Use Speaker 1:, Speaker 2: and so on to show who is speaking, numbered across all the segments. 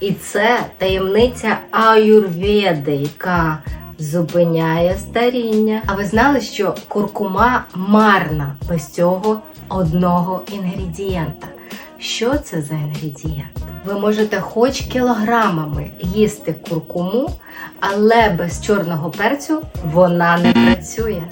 Speaker 1: І це таємниця аюрведи, яка зупиняє старіння. А ви знали, що куркума марна без цього одного інгредієнта? Що це за інгредієнт? Ви можете хоч кілограмами їсти куркуму, але без чорного перцю вона не працює.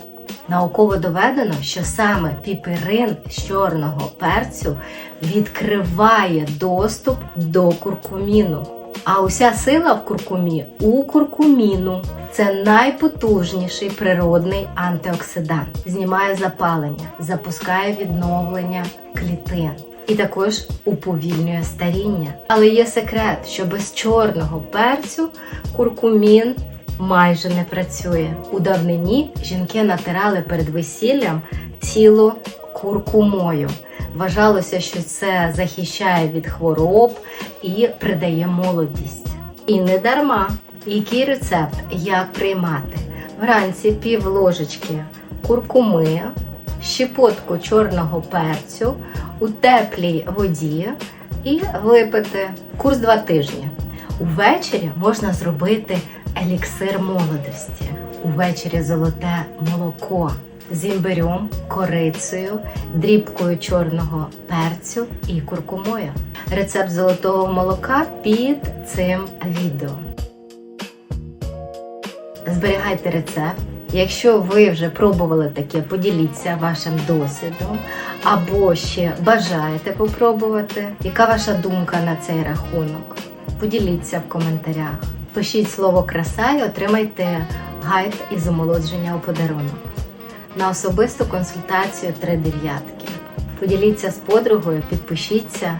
Speaker 1: Науково доведено, що саме піперин з чорного перцю відкриває доступ до куркуміну. А уся сила в куркумі у куркуміну. Це найпотужніший природний антиоксидант. Знімає запалення, запускає відновлення клітин і також уповільнює старіння. Але є секрет, що без чорного перцю куркумін майже не працює. У давнині жінки натирали перед весіллям тіло куркумою. Вважалося, що це захищає від хвороб і придає молодість. І не дарма. Який рецепт, як приймати? Вранці пів ложечки куркуми, щепотку чорного перцю у теплій воді і випити курс два тижні. Увечері можна зробити еліксир молодості. Увечері золоте молоко з імбирем, корицею, дрібкою чорного перцю і куркумою. Рецепт золотого молока під цим відео. Зберігайте рецепт. Якщо ви вже пробували таке, поділіться вашим досвідом або ще бажаєте попробувати. Яка ваша думка на цей рахунок? Поділіться в коментарях. Пишіть слово краса і отримайте гайд із омолодження у подарунок. На особисту консультацію три дев'ятки. Поділіться з подругою, підпишіться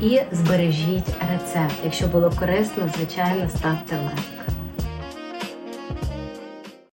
Speaker 1: і збережіть рецепт. Якщо було корисно, звичайно, ставте лайк.